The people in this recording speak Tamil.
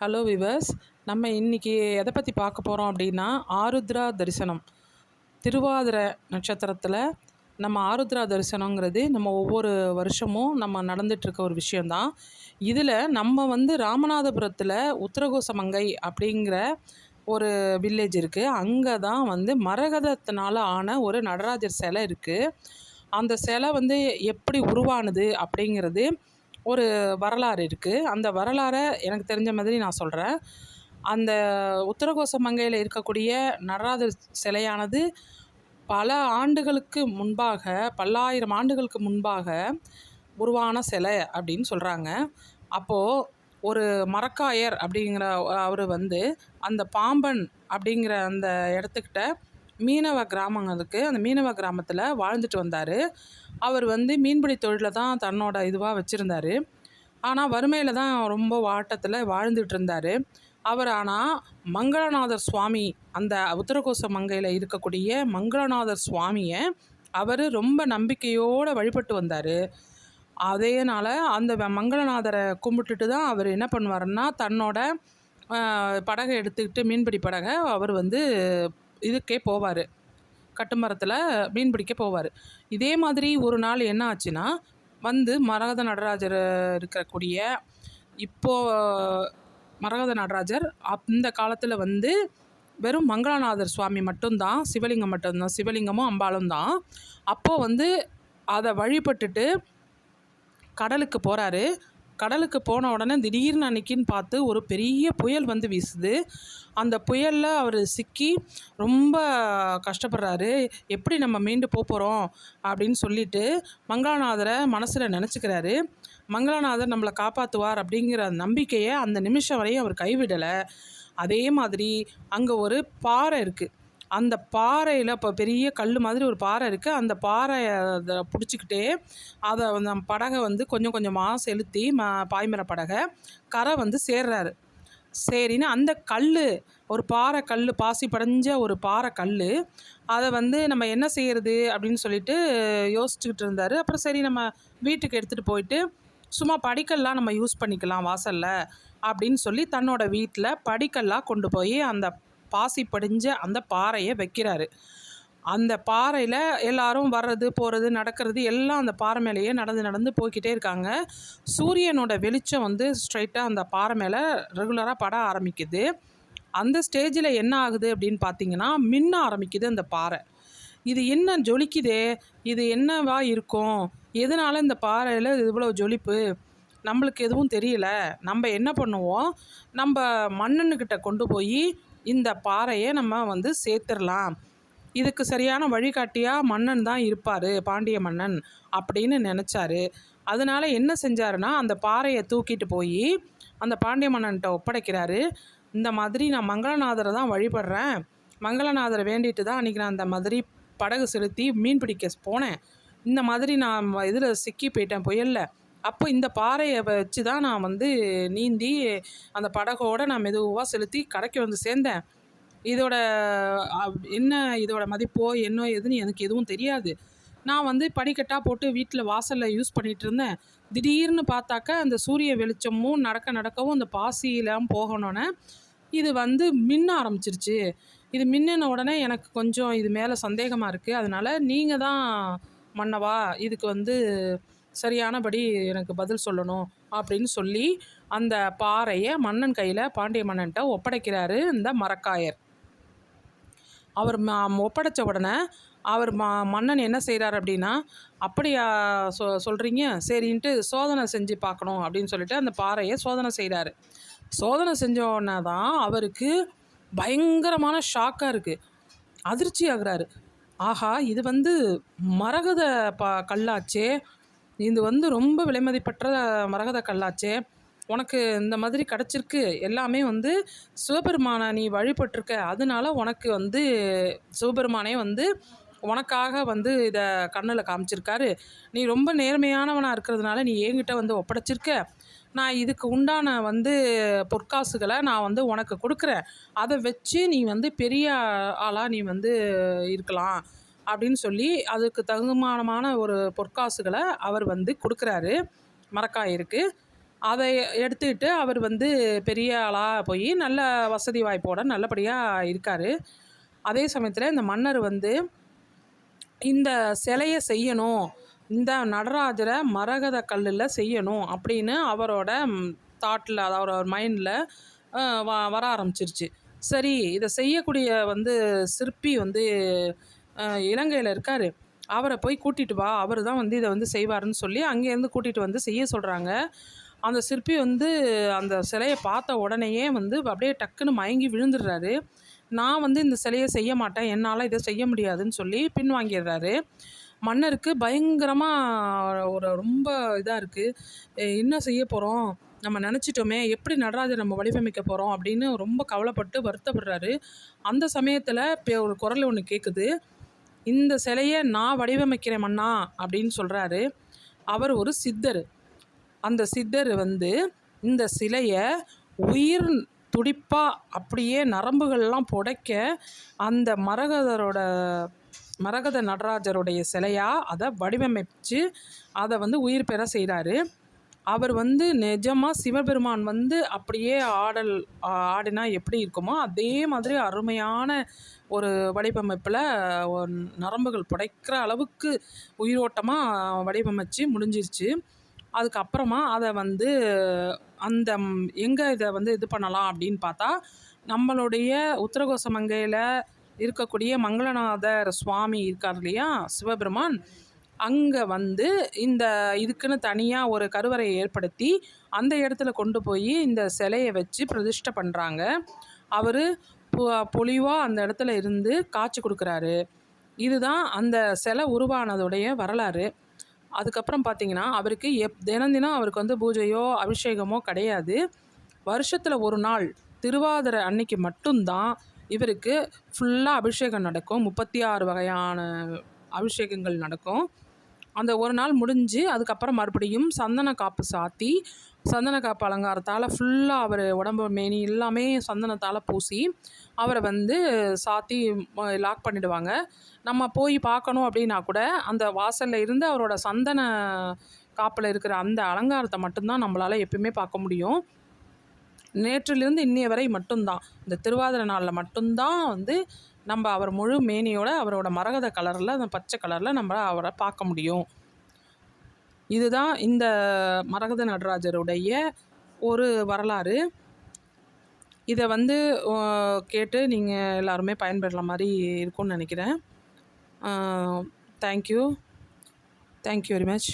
ஹலோ விவர்ஸ் நம்ம இன்றைக்கி எதை பற்றி பார்க்க போகிறோம் அப்படின்னா ஆருத்ரா தரிசனம். திருவாதிரை நட்சத்திரத்தில் நம்ம ஆருத்ரா தரிசனங்கிறது நம்ம ஒவ்வொரு வருஷமும் நம்ம நடந்துகிட்ருக்க ஒரு விஷயந்தான் இதில் நம்ம வந்து ராமநாதபுரத்தில் உத்தரகோசமங்கை அப்படிங்கிற ஒரு வில்லேஜ் இருக்குது அங்கே தான் வந்து மரகதத்தினால் ஆன ஒரு நடராஜர் சிலை இருக்குது அந்த சிலை வந்து எப்படி உருவானது அப்படிங்கிறது ஒரு வரலாறு இருக்குது அந்த வரலாறை எனக்கு தெரிஞ்ச மாதிரி நான் சொல்கிறேன் அந்த உத்தரகோச மங்கையில் இருக்கக்கூடிய நடராஜர் சிலையானது பல ஆண்டுகளுக்கு முன்பாக பல்லாயிரம் ஆண்டுகளுக்கு முன்பாக உருவான சிலை அப்படின்னு சொல்கிறாங்க அப்போது ஒரு மரக்காயர் அப்படிங்கிற அவர் வந்து அந்த பாம்பன் அப்படிங்கிற அந்த இடத்துக்கிட்ட மீனவ கிராமங்களுக்கு அந்த மீனவ கிராமத்தில் வாழ்ந்துட்டு வந்தார். அவர் வந்து மீன்பிடி தொழிலை தான் தன்னோட இதுவாக வச்சுருந்தாரு. ஆனால் வறுமையில் தான் ரொம்ப வாட்டத்தில் வாழ்ந்துட்டு இருந்தார். அவர் ஆனால் மங்களநாதர் சுவாமி அந்த உத்தரகோச மங்கையில் இருக்கக்கூடிய மங்களநாதர் சுவாமியை அவர் ரொம்ப நம்பிக்கையோடு வழிபட்டு வந்தார். அதேனால் அந்த மங்களநாதரை கும்பிட்டுட்டு தான் அவர் என்ன பண்ணுவாருன்னா தன்னோட படகை எடுத்துக்கிட்டு மீன்பிடி படகை அவர் வந்து இதுக்கே போவார். கட்டுமரத்தில் மீன் பிடிக்க போவார். இதே மாதிரி ஒரு நாள் என்ன ஆச்சுன்னா வந்து மரகத நடராஜர் இருக்கக்கூடிய இப்போது மரகத நடராஜர் அந்த காலத்தில் வந்து வெறும் மங்களநாதர் சுவாமி மட்டும்தான் சிவலிங்கம் மட்டும்தான் சிவலிங்கமும் அம்பாலும் தான். அப்போது வந்து அதை வழிபட்டுட்டு கடலுக்கு போகிறாரு கடலுக்கு போன உடனே திடீர்னு அன்னைக்குன்னு பார்த்து ஒரு பெரிய புயல் வந்து வீசுது. அந்த புயலில் அவர் சிக்கி ரொம்ப கஷ்டப்படுறாரு. எப்படி நம்ம மீண்டு போக போகிறோம் அப்படின்னு சொல்லிட்டு மங்களாநாதரை மனசில் நினச்சிக்கிறாரு. மங்களாநாதர் நம்மளை காப்பாற்றுவார் அப்படிங்கிற நம்பிக்கையை அந்த நிமிஷம் வரையும் அவர் கைவிடலை. அதே மாதிரி அங்கே ஒரு பாறை இருக்குது அந்த பாறையில் இப்போ பெரிய கல் மாதிரி ஒரு பாறை இருக்குது அந்த பாறையை அதை பிடிச்சிக்கிட்டே அதை அந்த படகை வந்து கொஞ்சம் கொஞ்சமாக செலுத்தி ம பாய்மர படகை கரை வந்து சேர்றாரு. சரின்னு அந்த கல் ஒரு பாறை கல் பாசி படைஞ்ச ஒரு பாறை கல் அதை வந்து நம்ம என்ன செய்கிறது அப்படின்னு சொல்லிட்டு யோசிச்சுக்கிட்டு இருந்தார். அப்புறம் சரி நம்ம வீட்டுக்கு எடுத்துகிட்டு போயிட்டு சும்மா படிக்கல்லாம் நம்ம யூஸ் பண்ணிக்கலாம் வாசலில் அப்படின்னு சொல்லி தன்னோட வீட்டில் படிக்கல்லாம் கொண்டு போய் அந்த பாசி படிஞ்ச அந்த பாறையை வைக்கிறாரு. அந்த பாறையில் எல்லாரும் வர்றது போகிறது நடக்கிறது எல்லாம் அந்த பாறை மேலேயே நடந்து நடந்து போய்கிட்டே இருக்காங்க. சூரியனோட வெளிச்சம் வந்து ஸ்ட்ரைட்டாக அந்த பாறை மேலே ரெகுலராக பட ஆரம்பிக்குது. அந்த ஸ்டேஜில் என்ன ஆகுது அப்படின்னு பார்த்தீங்கன்னா மின்ன ஆரம்பிக்குது அந்த பாறை. இது என்ன ஜொலிக்குதே? இது என்னவா இருக்கும்? எதனால் இந்த பாறையில் இவ்வளோ ஜொலிப்பு? நம்மளுக்கு எதுவும் தெரியல. நம்ம என்ன பண்ணுவோம்? நம்ம மன்னனுக்கிட்ட கொண்டு போய் இந்த பாறையை நம்ம வந்து சேர்த்துடலாம். இதுக்கு சரியான வழிகாட்டியாக மன்னன் தான் இருப்பார் பாண்டிய மன்னன் அப்படின்னு நினச்சாரு. அதனால் என்ன செஞ்சாருன்னா அந்த பாறையை தூக்கிட்டு போய் அந்த பாண்டிய மன்னன்கிட்ட ஒப்படைக்கிறாரு. இந்த மாதிரி நான் மங்களநாதரை தான் வழிபடுறேன். மங்களநாதரை வேண்டிட்டு தான் அன்றைக்கி நான் அந்த மாதிரி படகு செலுத்தி மீன் பிடிக்க போனேன். இந்த மாதிரி நான் இதில் சிக்கி போயிட்டேன் புயலில். அப்போ இந்த பாறையை வச்சு தான் நான் வந்து நீந்தி அந்த படகோடு நான் மெதுவாக செலுத்தி கரைக்கு வந்து சேர்ந்தேன். இதோட என்ன இதோட மதிப்போ என்ன எதுன்னு எனக்கு எதுவும் தெரியாது. நான் வந்து படிக்கட்டாக போட்டு வீட்டில் வாசலில் யூஸ் பண்ணிகிட்டு இருந்தேன். திடீர்னு பார்த்தாக்க அந்த சூரிய வெளிச்சமும் நடக்க நடக்கவும் அந்த பாசியெல்லாம் போகணுன்னே இது வந்து மின்ன ஆரம்பிச்சிருச்சு. இது மின்னின உடனே எனக்கு கொஞ்சம் இது மேலே சந்தேகமாக இருக்குது அதனால் நீங்கள் தான் மன்னவா இதுக்கு வந்து சரியானபடி எனக்கு பதில் சொல்லணும் அப்படின்னு சொல்லி அந்த பாறையை மன்னன் கையில் பாண்டிய மன்னன்ட்ட ஒப்படைக்கிறாரு இந்த மரக்காயர். அவர் ஒப்படைச்ச உடனே அவர் ம மன்னன் என்ன செய்கிறார் அப்படின்னா அப்படியா சொ சொல்கிறீங்க சரின்ட்டு சோதனை செஞ்சு பார்க்கணும் அப்படின்னு சொல்லிட்டு அந்த பாறையை சோதனை செய்கிறாரு சோதனை செஞ்சோடனே தான் அவருக்கு பயங்கரமான ஷாக்காக இருக்குது அதிர்ச்சி ஆகுறாரு. ஆஹா இது வந்து மரகத ப கல்லாச்சே இது வந்து ரொம்ப விலைமதிப்பற்ற மரகத கல்லாச்சே உனக்கு இந்த மாதிரி கிடச்சிருக்கு. எல்லாமே வந்து சிவபெருமானை நீ வழிபட்டிருக்க. அதனால உனக்கு வந்து சிவபெருமானே வந்து உனக்காக வந்து இதை கண்ணில் காமிச்சிருக்காரு. நீ ரொம்ப நேர்மையானவனாக இருக்கிறதுனால நீ என்கிட்ட வந்து ஒப்படைச்சிருக்க. நான் இதுக்கு உண்டான வந்து பொற்காசுகளை நான் வந்து உனக்கு கொடுக்குறேன். அதை வச்சு நீ வந்து பெரிய ஆளாக நீ வந்து இருக்கலாம். அப்படின்னு சொல்லி அதுக்கு தகுமானமான ஒரு பொற்காசுகளை அவர் வந்து கொடுக்குறாரு. மரக்காயிருக்கு அதை எடுத்துக்கிட்டு அவர் வந்து பெரிய ஆளாக போய் நல்ல வசதி வாய்ப்போட நல்லபடியாக இருக்கார். அதே சமயத்தில் இந்த மன்னர் வந்து இந்த சிலையை செய்யணும் இந்த நடராஜரை மரகத கல்லில் செய்யணும் அப்படின்னு அவரோட தாட்டில் அதாவது அவர் மைண்டில் வ வர ஆரம்பிச்சிருச்சு. சரி இதை செய்யக்கூடிய வந்து சிற்பி வந்து இலங்கையில் இருக்கார். அவரை போய் கூட்டிகிட்டு வா அவர் தான் வந்து இதை வந்து செய்வாருன்னு சொல்லி அங்கேருந்து கூட்டிகிட்டு வந்து செய்ய சொல்கிறாங்க அந்த சிற்பி வந்து அந்த சிலையை பார்த்த உடனேயே வந்து அப்படியே டக்குன்னு மயங்கி விழுந்துடுறாரு. நான் வந்து இந்த சிலையை செய்ய மாட்டேன் என்னால் இதை செய்ய முடியாதுன்னு சொல்லி பின்வாங்கிடுறாரு. மன்னருக்கு பயங்கரமாக ஒரு ரொம்ப இதாக இருக்குது என்ன செய்ய போகிறோம் நம்ம நினச்சிட்டோமே எப்படி நடராஜர் நம்ம வடிவமைக்க போகிறோம் அப்படின்னு ரொம்ப கவலைப்பட்டு வருத்தப்படுறாரு. அந்த சமயத்தில் இப்போ ஒரு குரல் ஒன்று கேட்குது இந்த சிலையை நான் வடிவமைக்கிறேன் மன்னா அப்படின்னு சொல்கிறாரு அவர் ஒரு சித்தர். அந்த சித்தர் வந்து இந்த சிலையை உயிர் துடிப்பாக அப்படியே நரம்புகள்லாம் புடைக்க அந்த மரகதரோட மரகத நடராஜருடைய சிலையாக அதை வடிவமைச்சு அதை வந்து உயிர் பெற செய்கிறாரு அவர் வந்து நிஜமாக சிவபெருமான் வந்து அப்படியே ஆடல் ஆடினா எப்படி இருக்குமோ அதே மாதிரி அருமையான ஒரு வடிவமைப்பில் நரம்புகள் புடைக்கிற அளவுக்கு உயிரோட்டமாக வடிவமைச்சு முடிஞ்சிருச்சு. அதுக்கப்புறமா அதை வந்து அந்த எங்கே இதை வந்து இது பண்ணலாம் அப்படின்னு பார்த்தா நம்மளுடைய உத்தரகோச மங்கையில் இருக்கக்கூடிய மங்களநாதர் சுவாமி இருக்கார் இல்லையா சிவபெருமான் அங்கே வந்து இந்த இதுக்குன்னு தனியாக ஒரு கருவறையை ஏற்படுத்தி அந்த இடத்துல கொண்டு போய் இந்த சிலையை வச்சு பிரதிஷ்டை பண்ணுறாங்க அவர் பொலிவாக அந்த இடத்துல இருந்து காட்சி கொடுக்குறாரு. இதுதான் அந்த சிலை உருவானதுடைய வரலாறு. அதுக்கப்புறம் பார்த்தீங்கன்னா அவருக்கு எப் தினம் தினம் அவருக்கு வந்து பூஜையோ அபிஷேகமோ கிடையாது. வருஷத்தில் ஒரு நாள் திருவாதிரை அன்னைக்கு மட்டும்தான் இவருக்கு ஃபுல்லாக அபிஷேகம் நடக்கும். முப்பத்தி ஆறு வகையான அபிஷேகங்கள் நடக்கும். அந்த ஒரு நாள் முடிஞ்சு அதுக்கப்புறம் மறுபடியும் சந்தன காப்பு சாத்தி சந்தன காப்பு அலங்காரத்தால் ஃபுல்லாக அவர் உடம்பு மேனி எல்லாமே சந்தனத்தால் பூசி அவரை வந்து சாத்தி லாக் பண்ணிடுவாங்க. நம்ம போய் பார்க்கணும் அப்படின்னா கூட அந்த வாசலில் இருந்து அவரோட சந்தன காப்பில் இருக்கிற அந்த அலங்காரத்தை மட்டும்தான் நம்மளால் எப்பயுமே பார்க்க முடியும். நேற்றிலிருந்து இன்னைய வரை மட்டும்தான். இந்த திருவாதிரை நாளில் மட்டும்தான் வந்து நம்ம அவர் முழு மேனியோட அவரோட மரகத கலரில் அந்த பச்சை கலரில் நம்ம அவரை பார்க்க முடியும். இதுதான் இந்த மரகத நடராஜருடைய ஒரு வரலாறு. இதை வந்து கேட்டு நீங்கள் எல்லாருமே பயன்பெற மாதிரி இருக்கும்னு நினைக்கிறேன். Thank you thank you very much